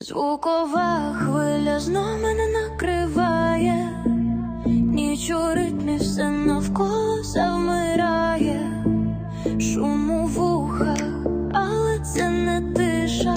Звукова хвиля знов мене накриває, ніч у ритмі все навколо завмирає, шум у вухах, але це не тиша,